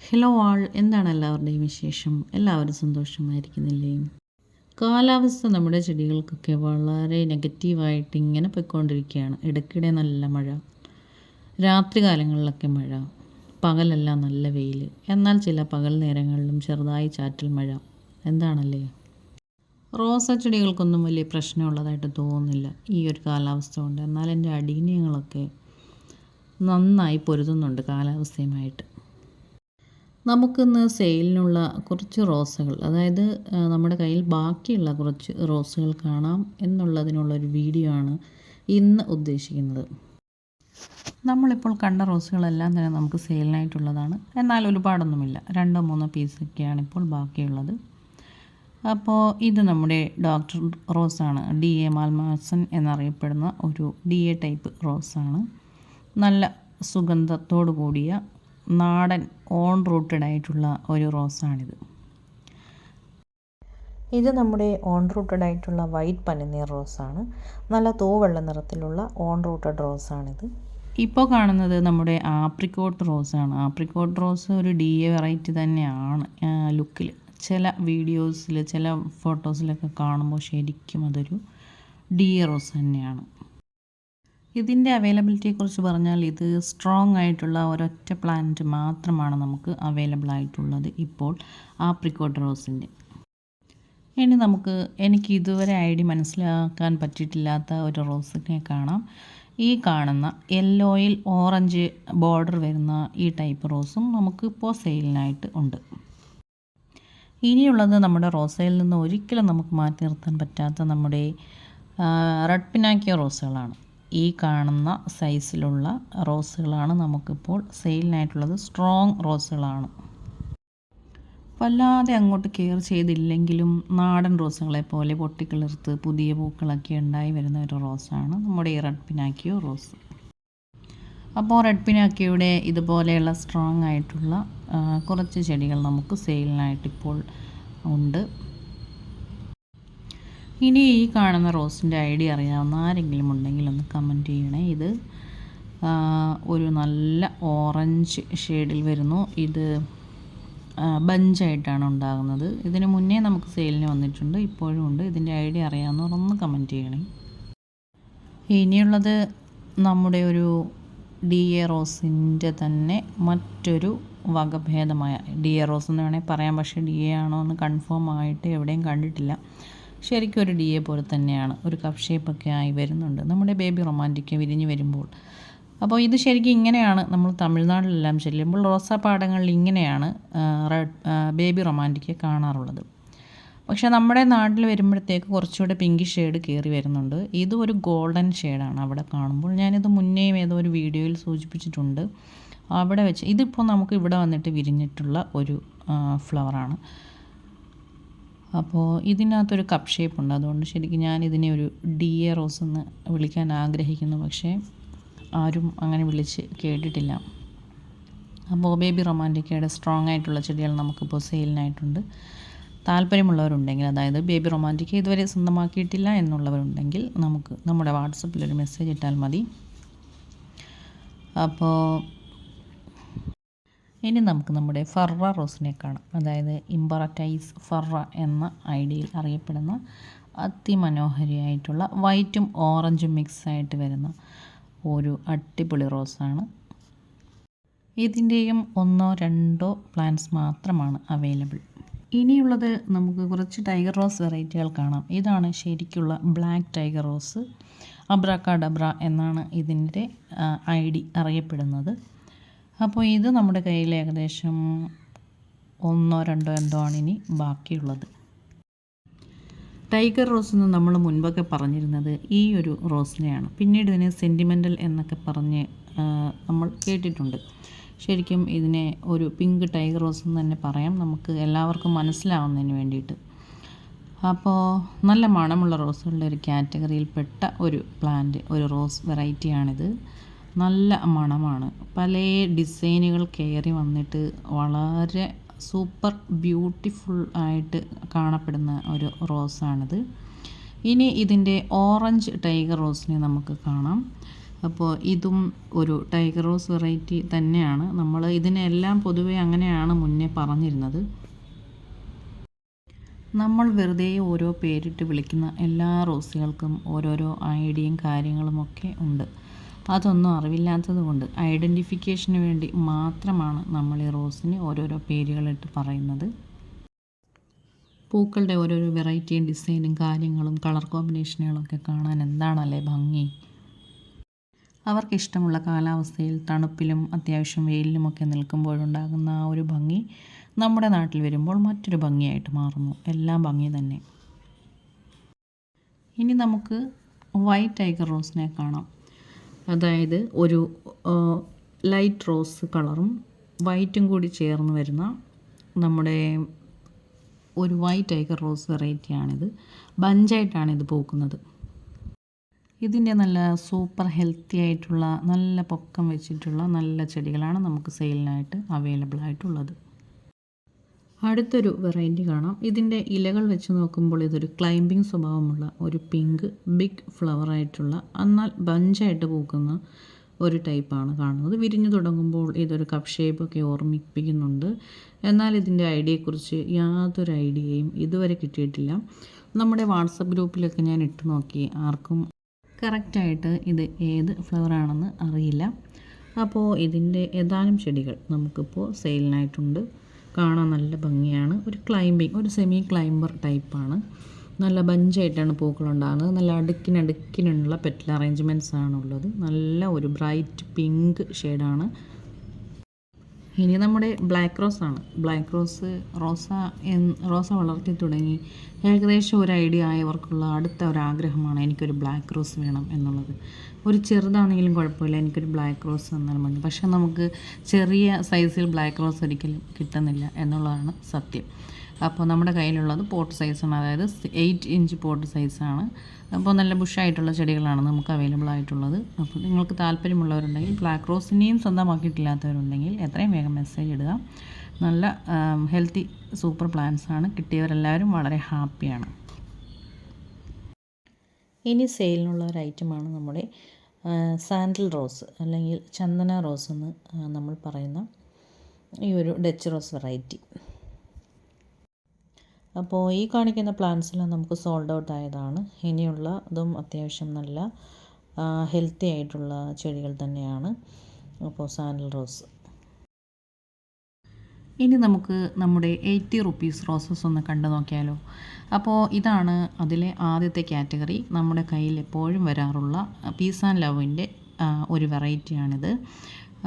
Hello ആൾ എന്താണ് എല്ലാവരുടെയും വിശേഷം? എല്ലാവരും സന്തോഷമായിരിക്കുന്നില്ലേ? കാലാവസ്ഥ നമ്മുടെ ചെടികൾക്കൊക്കെ വളരെ നെഗറ്റീവായിട്ട് ഇങ്ങനെ പോയിക്കൊണ്ടിരിക്കുകയാണ്. ഇടയ്ക്കിടെ നല്ല മഴ രാത്രി കാലങ്ങളിലൊക്കെ മഴ പകലെല്ലാം നല്ല വെയിൽ എന്നാൽ ചില പകൽ നേരങ്ങളിലും ചെറുതായി ചാറ്റൽ മഴ. എന്താണല്ലേ? റോസ ചെടികൾക്കൊന്നും വലിയ പ്രശ്നമുള്ളതായിട്ട് തോന്നുന്നില്ല ഈ ഒരു കാലാവസ്ഥ കൊണ്ട്. എന്നാൽ എന്റെ അടീനിയങ്ങളൊക്കെ നന്നായി പൊരുതുന്നുണ്ട് കാലാവസ്ഥയുമായിട്ട്. നമുക്കിന്ന് സെയിലിനുള്ള കുറച്ച് റോസുകൾ അതായത് നമ്മുടെ കയ്യിൽ ബാക്കിയുള്ള കുറച്ച് റോസുകൾ കാണാം എന്നുള്ളതിനുള്ളൊരു വീഡിയോ ആണ് ഇന്ന് ഉദ്ദേശിക്കുന്നത്. നമ്മളിപ്പോൾ കണ്ട റോസുകളെല്ലാം തന്നെ നമുക്ക് സെയിലിനായിട്ടുള്ളതാണ്. എന്നാൽ ഒരുപാടൊന്നുമില്ല. രണ്ടോ മൂന്നോ പീസൊക്കെയാണ് ഇപ്പോൾ ബാക്കിയുള്ളത്. അപ്പോൾ ഇത് നമ്മുടെ ഡോക്ടർ റോസാണ്. ഡി എ മാൽമാസൻ എന്നറിയപ്പെടുന്ന ഒരു ഡി എ ടൈപ്പ് റോസാണ്. നല്ല സുഗന്ധത്തോടു കൂടിയ നാടൻ ഓൺ റൂട്ടഡ് ആയിട്ടുള്ള ഒരു റോസാണിത്. ഇത് നമ്മുടെ ഓൺ റൂട്ടഡ് ആയിട്ടുള്ള വൈറ്റ് പനിനീർ റോസാണ്. നല്ല തൂവെള്ള നിറത്തിലുള്ള ഓൺ റൂട്ടഡ് റോസാണിത്. ഇപ്പോൾ കാണുന്നത് നമ്മുടെ ആപ്രിക്കോട്ട് റോസാണ്. ആപ്രിക്കോട്ട് റോസ് ഒരു ഡി എ വെറൈറ്റി തന്നെയാണ് ലുക്കിൽ. ചില വീഡിയോസിൽ ചില ഫോട്ടോസിലൊക്കെ കാണുമ്പോൾ ശരിക്കും അതൊരു ഡി എ റോസ് തന്നെയാണ്. ഇതിന്റെ അവൈലബിലിറ്റിയെക്കുറിച്ച് പറഞ്ഞാൽ ഇത് സ്ട്രോങ് ആയിട്ടുള്ള ഒരൊറ്റ പ്ലാന്റ് മാത്രമാണ് നമുക്ക് അവൈലബിൾ ആയിട്ടുള്ളത് ഇപ്പോൾ ആപ്രിക്കോട്ട് റോസിന്റെ ഇനി നമുക്ക് എനിക്ക് ഇതുവരെ ഐ ഡി മനസ്സിലാക്കാൻ പറ്റിയിട്ടില്ലാത്ത ഒരു റോസിനെ കാണാം. ഈ കാണുന്ന യെല്ലോയിൽ ഓറഞ്ച് ബോർഡർ വരുന്ന ഈ ടൈപ്പ് റോസും നമുക്ക് ഇപ്പോൾ സെയിലിനായിട്ട് ഉണ്ട്. ഇനിയുള്ളത് നമ്മുടെ റോസയിൽ നിന്ന് ഒരിക്കലും നമുക്ക് മാറ്റി നിർത്താൻ പറ്റാത്ത നമ്മുടെ റെഡ് പിനാക്കിയ റോസുകളാണ് ഈ കാണുന്ന സൈസിലുള്ള റോസുകളാണ് നമുക്കിപ്പോൾ സെയിലിനായിട്ടുള്ളത്. സ്ട്രോങ് റോസുകളാണ്. വല്ലാതെ അങ്ങോട്ട് കെയർ ചെയ്തില്ലെങ്കിലും നാടൻ റോസുകളെ പോലെ പൊട്ടിക്കിളിർത്ത് പുതിയ പൂക്കളൊക്കെ ഉണ്ടായി വരുന്ന ഒരു റോസാണ് നമ്മുടെ ഈ റെഡ് പിനാക്കിയോ റോസ്. അപ്പോൾ റെഡ് പിനാക്കിയുടെ ഇതുപോലെയുള്ള സ്ട്രോങ് ആയിട്ടുള്ള കുറച്ച് ചെടികൾ നമുക്ക് സെയിലിനായിട്ടിപ്പോൾ ഉണ്ട്. ഇനി ഈ കാണുന്ന റോസിന്റെ ഐഡിയ അറിയാവുന്ന ആരെങ്കിലും ഉണ്ടെങ്കിൽ ഒന്ന് കമന്റ് ചെയ്യണേ. ഇത് ഒരു നല്ല ഓറഞ്ച് ഷെയ്ഡിൽ വരുന്നു. ഇത് ബഞ്ചായിട്ടാണ് ഉണ്ടാകുന്നത്. ഇതിന് മുന്നേ നമുക്ക് സെയിലിന് വന്നിട്ടുണ്ട്. ഇപ്പോഴും ഉണ്ട്. ഇതിന്റെ ഐഡിയ അറിയാവുന്നവർ ഒന്ന് കമന്റ് ചെയ്യണേ. ഇനിയുള്ളത് നമ്മുടെ ഒരു ഡി എ റോസിന്റെ തന്നെ മറ്റൊരു വകഭേദമായ ഡി എ റോസ് എന്ന് വേണമെങ്കിൽ പറയാം. പക്ഷേ ഡി എ ആണോ എന്ന് കൺഫേം ആയിട്ട് എവിടെയും കണ്ടിട്ടില്ല. ശരിക്കും ഒരു ഡി എ പോലെ തന്നെയാണ്. ഒരു കപ്പ് ഷേപ്പൊക്കെ ആയി വരുന്നുണ്ട്. നമ്മുടെ ബേബി റൊമാന്റിക് വിരിഞ്ഞു വരുമ്പോൾ. അപ്പോൾ ഇത് ശരിക്കും ഇങ്ങനെയാണ്. നമ്മൾ തമിഴ്നാട്ടിലെല്ലാം ചെല്ലുമ്പോൾ പാടങ്ങളിൽ ഇങ്ങനെയാണ് റെഡ് ബേബി റൊമാന്റിക് കാണാറുള്ളത്. പക്ഷേ നമ്മുടെ നാട്ടിൽ വരുമ്പോഴത്തേക്ക് കുറച്ചുകൂടെ പിങ്ക് ഷെയ്ഡ് കയറി വരുന്നുണ്ട്. ഇത് ഒരു ഗോൾഡൻ ഷെയ്ഡാണ് അവിടെ കാണുമ്പോൾ. ഞാനിത് മുന്നേയും ഏതോ ഒരു വീഡിയോയിൽ സൂചിപ്പിച്ചിട്ടുണ്ട്. അവിടെ വെച്ച് ഇതിപ്പോൾ നമുക്ക് ഇവിടെ വന്നിട്ട് വിരിഞ്ഞിട്ടുള്ള ഒരു ഫ്ലവറാണ് അപ്പോൾ ഇതിനകത്തൊരു കപ്പ് ഷേപ്പ് ഉണ്ട്. അതുകൊണ്ട് ശരിക്കും ഞാൻ ഇതിനെ ഒരു ഡിയ റോസ് എന്ന് വിളിക്കാൻ ആഗ്രഹിക്കുന്നു. പക്ഷേ ആരും അങ്ങനെ വിളിച്ച് കേട്ടിട്ടില്ല. അപ്പോൾ ബേബി റൊമാന്റിക്കയുടെ സ്ട്രോങ് ആയിട്ടുള്ള ചെടികൾ നമുക്കിപ്പോൾ സെയിലിനായിട്ടുണ്ട് താല്പര്യമുള്ളവരുണ്ടെങ്കിൽ അതായത് ബേബി റൊമാന്റിക്ക ഇതുവരെ സ്വന്തമാക്കിയിട്ടില്ല എന്നുള്ളവരുണ്ടെങ്കിൽ നമുക്ക് നമ്മുടെ വാട്സപ്പിലൊരു മെസ്സേജ് ഇട്ടാൽ മതി. അപ്പോൾ ഇനി നമുക്ക് നമ്മുടെ ഫർറ റോസിനെ കാണാം. അതായത് ഇമ്പററ്റൈസ് ഫർറ എന്ന ഐഡിയയിൽ അറിയപ്പെടുന്ന അതിമനോഹരിയായിട്ടുള്ള വൈറ്റും ഓറഞ്ചും മിക്സ് ആയിട്ട് വരുന്ന ഒരു അടിപൊളി റോസാണ്. ഇതിന്റെയും ഒന്നോ രണ്ടോ പ്ലാന്റ്സ് മാത്രമാണ് അവൈലബിൾ. ഇനിയുള്ളത് നമുക്ക് കുറച്ച് ടൈഗർ റോസ് വെറൈറ്റികൾ കാണാം. ഇതാണ് ശരിക്കുള്ള ബ്ലാക്ക് ടൈഗർ റോസ്. അബ്രാക്കാഡബ്ര എന്നാണ് ഇതിന്റെ ഐ ഡി അറിയപ്പെടുന്നത്. അപ്പോൾ ഇത് നമ്മുടെ കയ്യിൽ ഏകദേശം ഒന്നോ രണ്ടോ എന്തോ ആണ് ഇനി ബാക്കിയുള്ളത്. ടൈഗർ റോസ് എന്ന് നമ്മൾ മുൻപൊക്കെ പറഞ്ഞിരുന്നത് ഈ ഒരു റോസിനെയാണ്. പിന്നീട് ഇതിനെ സെന്റിമെന്റൽ എന്നൊക്കെ പറഞ്ഞ് നമ്മൾ കേട്ടിട്ടുണ്ട്. ശരിക്കും ഇതിനെ ഒരു പിങ്ക് ടൈഗർ റോസ് എന്ന് തന്നെ പറയാം. നമുക്ക് എല്ലാവർക്കും മനസ്സിലാവുന്നതിന് വേണ്ടിയിട്ട്. അപ്പോൾ നല്ല മണമുള്ള റോസുകളുടെ ഒരു കാറ്റഗറിയിൽപ്പെട്ട ഒരു പ്ലാന്റ് ഒരു റോസ് വെറൈറ്റിയാണിത്. നല്ല മണമാണ്. പല ഡിസൈനുകൾ കയറി വന്നിട്ട് വളരെ സൂപ്പർ ബ്യൂട്ടിഫുൾ ആയിട്ട് കാണപ്പെടുന്ന ഒരു റോസാണിത്. ഇനി ഇതിന്റെ ഓറഞ്ച് ടൈഗർ റോസിനെ നമുക്ക് കാണാം. അപ്പോൾ ഇതും ഒരു ടൈഗർ റോസ് വെറൈറ്റി തന്നെയാണ്. നമ്മൾ ഇതിനെല്ലാം പൊതുവേ അങ്ങനെയാണ് മുന്നേ പറഞ്ഞിരുന്നത്. നമ്മൾ വെറുതെ ഓരോ പേരിട്ട് വിളിക്കുന്ന എല്ലാ റോസുകൾക്കും ഓരോരോ ഐഡിയയും കാര്യങ്ങളുമൊക്കെ ഉണ്ട്. അതൊന്നും അറിവില്ലാത്തത് കൊണ്ട് ഐഡന്റിഫിക്കേഷന് വേണ്ടി മാത്രമാണ് നമ്മൾ ഈ റോസിന് ഓരോരോ പേരുകളിട്ട് പറയുന്നത്. പൂക്കളുടെ ഓരോരോ വെറൈറ്റിയും ഡിസൈനും കാര്യങ്ങളും കളർ കോമ്പിനേഷനുകളൊക്കെ കാണാൻ എന്താണല്ലേ ഭംഗി? അവർക്കിഷ്ടമുള്ള കാലാവസ്ഥയിൽ തണുപ്പിലും അത്യാവശ്യം വെയിലിലുമൊക്കെ നിൽക്കുമ്പോഴുണ്ടാകുന്ന ആ ഒരു ഭംഗി നമ്മുടെ നാട്ടിൽ വരുമ്പോൾ മറ്റൊരു ഭംഗിയായിട്ട് മാറുന്നു. എല്ലാം ഭംഗി തന്നെ. ഇനി നമുക്ക് വൈറ്റ് ടൈഗർ റോസിനെ കാണാം. അതായത് ഒരു ലൈറ്റ് റോസ് കളറും വൈറ്റും കൂടി ചേർന്ന് വരുന്ന നമ്മുടെ ഒരു വൈറ്റ് ടൈഗർ റോസ് വെറൈറ്റിയാണിത് ഇത് പൂക്കുന്നത്. ഇതിന്റെ നല്ല സൂപ്പർ ഹെൽത്തി ആയിട്ടുള്ള നല്ല പൊക്കം വെച്ചിട്ടുള്ള നല്ല ചെടികളാണ് നമുക്ക് സെയിലിനായിട്ട് അവൈലബിൾ ആയിട്ടുള്ളത്. അടുത്തൊരു വെറൈറ്റി കാണാം. ഇതിന്റെ ഇലകൾ വെച്ച് നോക്കുമ്പോൾ ഇതൊരു ക്ലൈംബിംഗ് സ്വഭാവമുള്ള ഒരു പിങ്ക് ബിഗ് ഫ്ലവറായിട്ടുള്ള എന്നാൽ ബഞ്ചായിട്ട് പൂക്കുന്ന ഒരു ടൈപ്പാണ് കാണുന്നത്. വിരിഞ്ഞു തുടങ്ങുമ്പോൾ ഇതൊരു കപ്പ് ഷേപ്പൊക്കെ ഓർമ്മിപ്പിക്കുന്നുണ്ട്. എന്നാൽ ഇതിന്റെ ഐഡിയയെക്കുറിച്ച് യാതൊരു ഐഡിയയും ഇതുവരെ കിട്ടിയിട്ടില്ല. നമ്മുടെ വാട്സപ്പ് ഗ്രൂപ്പിലൊക്കെ ഞാൻ ഇട്ട് നോക്കി ആർക്കും കറക്റ്റായിട്ട് ഇത് ഏത് ഫ്ലവറാണെന്ന് അറിയില്ല. അപ്പോൾ ഇതിന്റെ ഏതാനും ചെടികൾ നമുക്കിപ്പോൾ സെയിലിനായിട്ടുണ്ട് കാണാൻ നല്ല ഭംഗിയാണ്. ഒരു ക്ലൈമ്പിങ് ഒരു സെമി ക്ലൈംബർ ടൈപ്പാണ് നല്ല ബഞ്ചായിട്ടാണ് പൂക്കളുണ്ടാകുന്നത്. നല്ല അടുക്കിനടുക്കിനുള്ള പെറ്റൽ അറേഞ്ച്മെന്റ്സ് ആണുള്ളത്. നല്ല ഒരു ബ്രൈറ്റ് പിങ്ക് ഷെയ്ഡാണ് ഇനി നമ്മുടെ ബ്ലാക്ക് റോസ് ആണ്. ബ്ലാക്ക് റോസ് റോസ റോസ വളർത്തി തുടങ്ങി. ഏകദേശം ഒരു ഐഡിയ ആയവർക്കുള്ള അടുത്ത ഒരു ആഗ്രഹമാണ് എനിക്കൊരു ബ്ലാക്ക് റോസ് വേണം എന്നുള്ളത്. ഒരു ചെറുതാണെങ്കിലും കുഴപ്പമില്ല എനിക്കൊരു ബ്ലാക്ക് റോസ് തന്നാൽ മതി. പക്ഷേ നമുക്ക് ചെറിയ സൈസിൽ ബ്ലാക്ക് റോസ് ഒരിക്കലും കിട്ടുന്നില്ല എന്നുള്ളതാണ് സത്യം. അപ്പോൾ നമ്മുടെ കയ്യിലുള്ളത് പോട്ട് സൈസാണ് അതായത് എയ്റ്റ് ഇഞ്ച് പോട്ട് സൈസാണ്. അപ്പോൾ നല്ല ബുഷായിട്ടുള്ള ചെടികളാണ് നമുക്ക് അവൈലബിൾ ആയിട്ടുള്ളത്. അപ്പോൾ നിങ്ങൾക്ക് താല്പര്യമുള്ളവരുണ്ടെങ്കിൽ ബ്ലാക്ക് റോസിനെയും സ്വന്തമാക്കിയിട്ടില്ലാത്തവരുണ്ടെങ്കിൽ എത്രയും വേഗം മെസ്സേജ് ഇടുക. നല്ല ഹെൽത്തി സൂപ്പർ പ്ലാന്റ്സ് ആണ്. കിട്ടിയവരെല്ലാവരും വളരെ ഹാപ്പിയാണ്. ഇനി സെയിലിനുള്ള ഒരു ഐറ്റമാണ് നമ്മുടെ സാൻഡൽ റോസ് അല്ലെങ്കിൽ ചന്ദന റോസ് എന്ന് നമ്മൾ പറയുന്ന ഈ ഒരു ഡച്ച് റോസ് വെറൈറ്റി. അപ്പോൾ ഈ കാണിക്കുന്ന പ്ലാന്റ്സെല്ലാം നമുക്ക് സോൾഡ് ഔട്ട് ആയതാണ്. ഇനിയുള്ള അതും അത്യാവശ്യം നല്ല ഹെൽത്തി ആയിട്ടുള്ള ചെടികൾ തന്നെയാണ്. അപ്പോൾ സാനൽ റോസ്. ഇനി നമുക്ക് നമ്മുടെ എയ്റ്റി റുപ്പീസ് റോസസ് ഒന്ന് കണ്ടു നോക്കിയാലോ. അപ്പോൾ ഇതാണ് അതിലെ ആദ്യത്തെ കാറ്റഗറി. നമ്മുടെ കയ്യിൽ എപ്പോഴും വരാറുള്ള പീസ് ആൻഡ് ലവിന്റെ ഒരു വെറൈറ്റിയാണിത്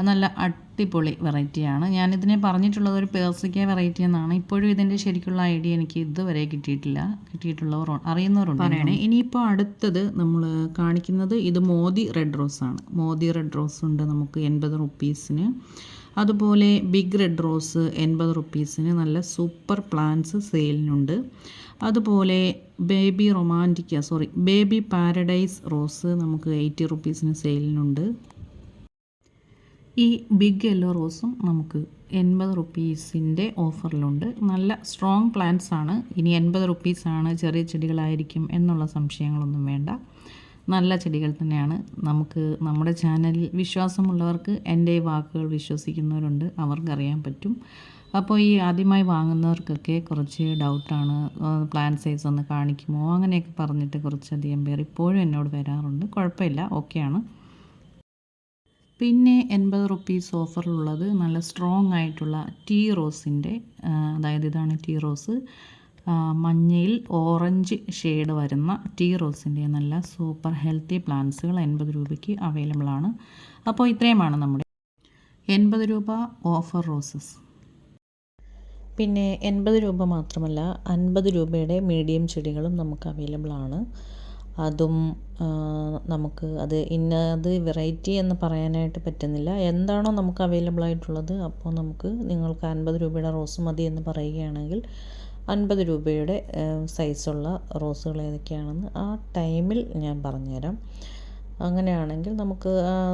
നല്ല അടിപൊളി വെറൈറ്റിയാണ്. ഞാനിതിനെ പറഞ്ഞിട്ടുള്ളത് ഒരു പേഴ്സിക്ക വെറൈറ്റി എന്നാണ്. ഇപ്പോഴും ഇതിന്റെ ശരിക്കുള്ള ഐഡിയ എനിക്ക് ഇതുവരെ കിട്ടിയിട്ടില്ല. കിട്ടിയിട്ടുള്ളവർ അറിയുന്നവരുണ്ട് പറയണേ. ഇനിയിപ്പോൾ അടുത്തത് നമ്മൾ കാണിക്കുന്നത് ഇത് മോദി റെഡ് റോസ് ആണ്. മോദി റെഡ് റോസ് ഉണ്ട് നമുക്ക് എൺപത് റുപ്പീസിന്. അതുപോലെ ബിഗ് റെഡ് റോസ് എൺപത് റുപ്പീസിന് നല്ല സൂപ്പർ പ്ലാന്റ്സ് സെയിലിനുണ്ട്. അതുപോലെ ബേബി റൊമാന്റിക്ക സോറി ബേബി പാരഡൈസ് റോസ് നമുക്ക് എയ്റ്റി റുപ്പീസിന് സെയിലിനുണ്ട്. ഈ ബിഗ് യെല്ലോ റോസും നമുക്ക് എൺപത് റുപ്പീസിന്റെ ഓഫറിലുണ്ട്. നല്ല സ്ട്രോങ് പ്ലാന്റ്സ് ആണ്. ഇനി എൺപത് റുപ്പീസാണ് ചെറിയ ചെടികളായിരിക്കും എന്നുള്ള സംശയങ്ങളൊന്നും വേണ്ട. നല്ല ചെടികൾ തന്നെയാണ്. നമുക്ക് നമ്മുടെ ചാനലിൽ വിശ്വാസമുള്ളവർക്ക് എന്റെ വാക്കുകൾ വിശ്വസിക്കുന്നവരുണ്ട്. അവർക്കറിയാൻ പറ്റും. അപ്പോൾ ഈ ആദ്യമായി വാങ്ങുന്നവർക്കൊക്കെ കുറച്ച് ഡൗട്ടാണ് പ്ലാൻ സൈസ് ഒന്ന് കാണിക്കുമോ? അങ്ങനെയൊക്കെ പറഞ്ഞിട്ട് കുറച്ചധികം പേർ ഇപ്പോഴും എന്നോട് വരാറുണ്ട്. കുഴപ്പമില്ല. ഓക്കെയാണ് പിന്നെ എൺപത് റുപ്പീസ് ഓഫറിലുള്ളത് നല്ല സ്ട്രോങ് ആയിട്ടുള്ള ടീ റോസിന്റെ അതായത് ഇതാണ് ടീ റോസ്. മഞ്ഞയിൽ ഓറഞ്ച് ഷെയ്ഡ് വരുന്ന ടീ റോസിന്റെ നല്ല സൂപ്പർ ഹെൽത്തി പ്ലാന്റ്സുകൾ എൺപത് രൂപയ്ക്ക് അവൈലബിൾ ആണ്. അപ്പോൾ ഇത്രയുമാണ് നമ്മുടെ എൺപത് രൂപ ഓഫർ റോസസ്. പിന്നെ എൺപത് രൂപ മാത്രമല്ല അൻപത് രൂപയുടെ മീഡിയം ചെടികളും നമുക്ക് അവൈലബിൾ ആണ്. അതും നമുക്ക് അത് ഇന്നത് വെറൈറ്റി എന്ന് പറയാനായിട്ട് പറ്റുന്നില്ല. എന്താണോ നമുക്ക് അവൈലബിൾ ആയിട്ടുള്ളത് അപ്പോൾ നമുക്ക് നിങ്ങൾക്ക് അൻപത് രൂപയുടെ റോസ് മതി എന്ന് പറയുകയാണെങ്കിൽ അൻപത് രൂപയുടെ സൈസുള്ള റോസുകൾ ഏതൊക്കെയാണെന്ന് ആ ടൈമിൽ ഞാൻ പറഞ്ഞുതരാം. അങ്ങനെയാണെങ്കിൽ നമുക്ക്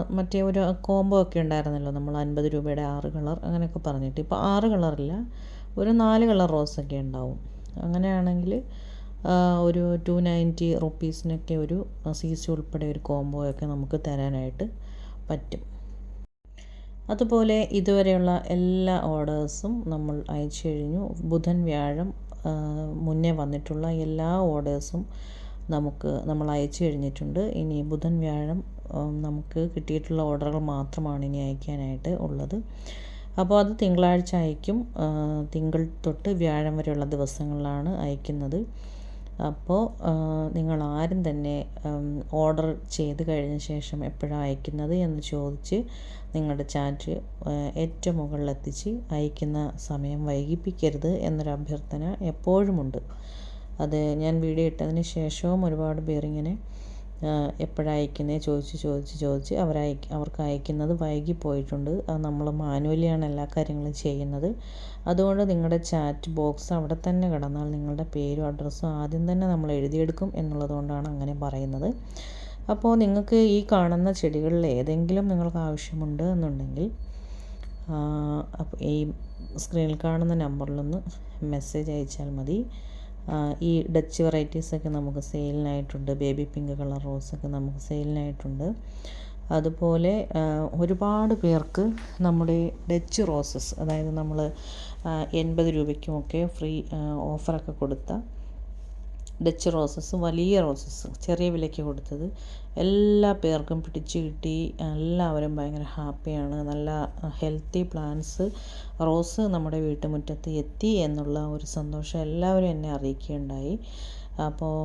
മറ്റേ ഒരു കോംബോ ഒക്കെ ഉണ്ടായിരുന്നല്ലോ നമ്മൾ അൻപത് രൂപയുടെ ആറ് കളർ അങ്ങനെയൊക്കെ പറഞ്ഞിട്ട്. ഇപ്പോൾ ആറ് കളറില്ല ഒരു നാല് കളർ റോസൊക്കെ ഉണ്ടാവും. അങ്ങനെയാണെങ്കിൽ ഒരു ടു നയന്റി റുപ്പീസിനൊക്കെ ഒരു സി സി ഉൾപ്പെടെ ഒരു കോംബോ ഒക്കെ നമുക്ക് തരാനായിട്ട് പറ്റും. അതുപോലെ ഇതുവരെയുള്ള എല്ലാ ഓർഡേഴ്സും നമ്മൾ അയച്ചു കഴിഞ്ഞു. ബുധൻ വ്യാഴം മുന്നേ വന്നിട്ടുള്ള എല്ലാ ഓർഡേഴ്സും നമുക്ക് നമ്മൾ അയച്ചു കഴിഞ്ഞിട്ടുണ്ട്. ഇനി ബുധൻ വ്യാഴം നമുക്ക് കിട്ടിയിട്ടുള്ള ഓർഡറുകൾ മാത്രമാണ് ഇനി അയക്കാനായിട്ട് ഉള്ളത്. അപ്പോൾ അത് തിങ്കളാഴ്ച അയക്കും. തിങ്കൾ തൊട്ട് വ്യാഴം വരെയുള്ള ദിവസങ്ങളിലാണ് അയക്കുന്നത്. അപ്പോൾ നിങ്ങൾ ആരും തന്നെ ഓർഡർ ചെയ്ത് കഴിഞ്ഞ ശേഷം എപ്പോഴാണ് അയക്കുന്നത് എന്ന് ചോദിച്ച് നിങ്ങളുടെ ചാറ്റ് ഏറ്റവും മുകളിലെത്തിച്ച് അയക്കുന്ന സമയം വൈകിപ്പിക്കരുത് എന്നൊരു അഭ്യർത്ഥന എപ്പോഴുമുണ്ട്. അത് ഞാൻ വീഡിയോ ഇട്ടതിന് ശേഷവും ഒരുപാട് പേരിങ്ങനെ എപ്പോഴാണ് അയക്കുന്നത് ചോദിച്ച് ചോദിച്ച് ചോദിച്ച് അവർ അവർക്ക് അയക്കുന്നത് വൈകിപ്പോയിട്ടുണ്ട്. അത് നമ്മൾ മാനുവലിയാണ് എല്ലാ കാര്യങ്ങളും ചെയ്യുന്നത്. അതുകൊണ്ട് നിങ്ങളുടെ ചാറ്റ് ബോക്സ് അവിടെ തന്നെ കിടന്നാൽ നിങ്ങളുടെ പേരും അഡ്രസ്സും ആദ്യം തന്നെ നമ്മൾ എഴുതിയെടുക്കും എന്നുള്ളത് കൊണ്ടാണ് അങ്ങനെ പറയുന്നത്. അപ്പോൾ നിങ്ങൾക്ക് ഈ കാണുന്ന ചെടികളിൽ ഏതെങ്കിലും നിങ്ങൾക്ക് ആവശ്യമുണ്ട് എന്നുണ്ടെങ്കിൽ ഈ സ്ക്രീനിൽ കാണുന്ന നമ്പറിലൊന്ന് മെസ്സേജ് അയച്ചാൽ മതി. ഈ ഡച്ച് വെറൈറ്റീസൊക്കെ നമുക്ക് സെയിലിനായിട്ടുണ്ട് ബേബി പിങ്ക് കളർ റോസൊക്കെ നമുക്ക് സെയിലിനായിട്ടുണ്ട് അതുപോലെ ഒരുപാട് പേർക്ക് നമ്മുടെ ഡച്ച് റോസസ് അതായത് നമ്മൾ എൺപത് രൂപയ്ക്കുമൊക്കെ ഫ്രീ ഓഫറൊക്കെ കൊടുത്ത ഡച്ച് റോസസ് വലിയ റോസസ് ചെറിയ വിലയ്ക്ക് കൊടുത്തത്. എല്ലാ പേർക്കും പിടിച്ചു കിട്ടി. എല്ലാവരും ഭയങ്കര ഹാപ്പിയാണ് നല്ല ഹെൽത്തി പ്ലാന്റ്സ് റോസ് നമ്മുടെ വീട്ടുമുറ്റത്ത് എത്തി എന്നുള്ള ഒരു സന്തോഷം എല്ലാവരും എന്നെ അറിയിക്കുകയുണ്ടായി. അപ്പോൾ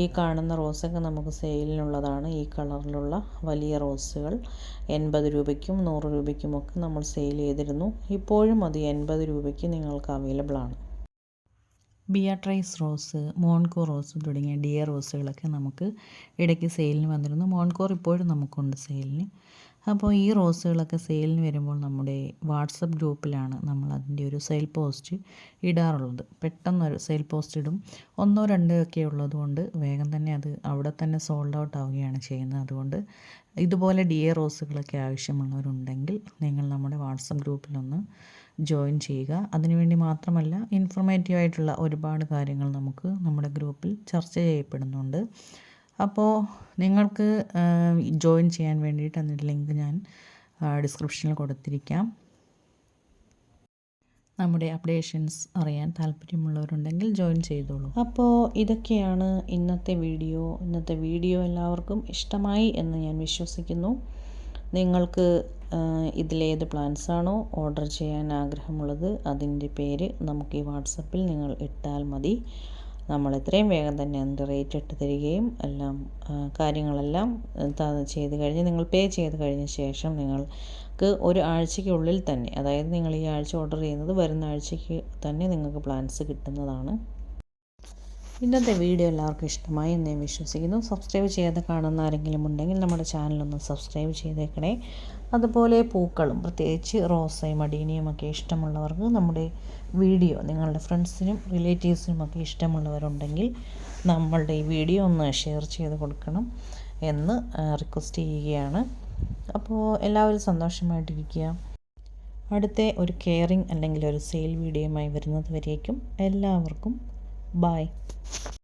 ഈ കാണുന്ന റോസൊക്കെ നമുക്ക് സെയിലിനുള്ളതാണ് ഈ കളറിലുള്ള വലിയ റോസുകൾ എൺപത് രൂപയ്ക്കും നൂറ് രൂപയ്ക്കുമൊക്കെ നമ്മൾ സെയിൽ ചെയ്തിരുന്നു. ഇപ്പോഴും അത് എൺപത് രൂപയ്ക്ക് നിങ്ങൾക്ക് അവൈലബിൾ ആണ്. ബിയാട്രൈസ് റോസ് മോൺകോ റോസ് തുടങ്ങിയ ഡിയർ റോസുകളൊക്കെ നമുക്ക് ഇടയ്ക്ക് സെയിലിന് വന്നിരുന്നു. മോൺകോർ ഇപ്പോഴും നമുക്കുണ്ട് സെയിലിന്. അപ്പോൾ ഈ റോസുകളൊക്കെ സെയിലിന് വരുമ്പോൾ നമ്മുടെ വാട്സപ്പ് ഗ്രൂപ്പിലാണ് നമ്മൾ അതിന്റെ ഒരു സെയിൽ പോസ്റ്റ് ഇടാറുള്ളത്. പെട്ടെന്നൊരു സെയിൽ പോസ്റ്റ് ഇടും. ഒന്നോ രണ്ടോ ഒക്കെ ഉള്ളതുകൊണ്ട് വേഗം തന്നെ അത് അവിടെ തന്നെ സോൾഡ് ഔട്ട് ആവുകയാണ് ചെയ്യുന്നത്. അതുകൊണ്ട് ഇതുപോലെ ഡിയർ റോസുകളൊക്കെ ആവശ്യമുള്ളവരുണ്ടെങ്കിൽ നിങ്ങൾ നമ്മുടെ വാട്സപ്പ് ഗ്രൂപ്പിലൊന്ന് ജോയിൻ ചെയ്യുക. അതിനുവേണ്ടി മാത്രമല്ല ഇൻഫർമേറ്റീവ് ആയിട്ടുള്ള ഒരുപാട് കാര്യങ്ങൾ നമുക്ക് നമ്മുടെ ഗ്രൂപ്പിൽ ചർച്ച ചെയ്യപ്പെടുന്നുണ്ട്. അപ്പോൾ നിങ്ങൾക്ക് ജോയിൻ ചെയ്യാൻ വേണ്ടിയിട്ട് അതിന്റെ ലിങ്ക് ഞാൻ ഡിസ്ക്രിപ്ഷനിൽ കൊടുത്തിരിക്കാം. നമ്മുടെ അപ്ഡേഷൻസ് അറിയാൻ താല്പര്യമുള്ളവരുണ്ടെങ്കിൽ ജോയിൻ ചെയ്തോളൂ. അപ്പോൾ ഇതൊക്കെയാണ് ഇന്നത്തെ വീഡിയോ ഇന്നത്തെ വീഡിയോ എല്ലാവർക്കും ഇഷ്ടമായി എന്ന് ഞാൻ വിശ്വസിക്കുന്നു. നിങ്ങൾക്ക് ഇതിലേത് പ്ലാൻസ് ആണോ ഓർഡർ ചെയ്യാൻ ആഗ്രഹമുള്ളത് അതിന്റെ പേര് നമുക്ക് ഈ വാട്സപ്പിൽ നിങ്ങൾ ഇട്ടാൽ മതി. നമ്മൾ എത്രയും വേഗം തന്നെ അതിന്റെ റേറ്റ് ഇട്ട് തരികയും എല്ലാം കാര്യങ്ങളെല്ലാം ചെയ്ത് കഴിഞ്ഞ് നിങ്ങൾ പേ ചെയ്ത് കഴിഞ്ഞ ശേഷം നിങ്ങൾക്ക് ഒരു ആഴ്ചയ്ക്കുള്ളിൽ തന്നെ അതായത് നിങ്ങൾ ഈ ആഴ്ച ഓർഡർ ചെയ്യുന്നത് വരുന്ന ആഴ്ചയ്ക്ക് തന്നെ നിങ്ങൾക്ക് പ്ലാൻസ് കിട്ടുന്നതാണ്. ഇന്നത്തെ വീഡിയോ എല്ലാവർക്കും ഇഷ്ടമായി എന്ന് ഞാൻ വിശ്വസിക്കുന്നു. സബ്സ്ക്രൈബ് ചെയ്യാതെ കാണുന്ന ആരെങ്കിലും ഉണ്ടെങ്കിൽ നമ്മുടെ ചാനലൊന്ന് സബ്സ്ക്രൈബ് ചെയ്തേക്കണേ. അതുപോലെ പൂക്കളും പ്രത്യേകിച്ച് റോസയും അടീനിയും ഒക്കെ ഇഷ്ടമുള്ളവർക്ക് നമ്മുടെ വീഡിയോ നിങ്ങളുടെ ഫ്രണ്ട്സിനും റിലേറ്റീവ്സിനും ഒക്കെ ഇഷ്ടമുള്ളവരുണ്ടെങ്കിൽ നമ്മളുടെ ഈ വീഡിയോ ഒന്ന് ഷെയർ ചെയ്ത് കൊടുക്കണം എന്ന് റിക്വസ്റ്റ് ചെയ്യുകയാണ്. അപ്പോൾ എല്ലാവരും സന്തോഷമായിട്ടിരിക്കുക. അടുത്ത ഒരു കെയറിങ് അല്ലെങ്കിൽ ഒരു സെയിൽ വീഡിയോയുമായി വരുന്നത് വരേക്കും. എല്ലാവർക്കും Bye.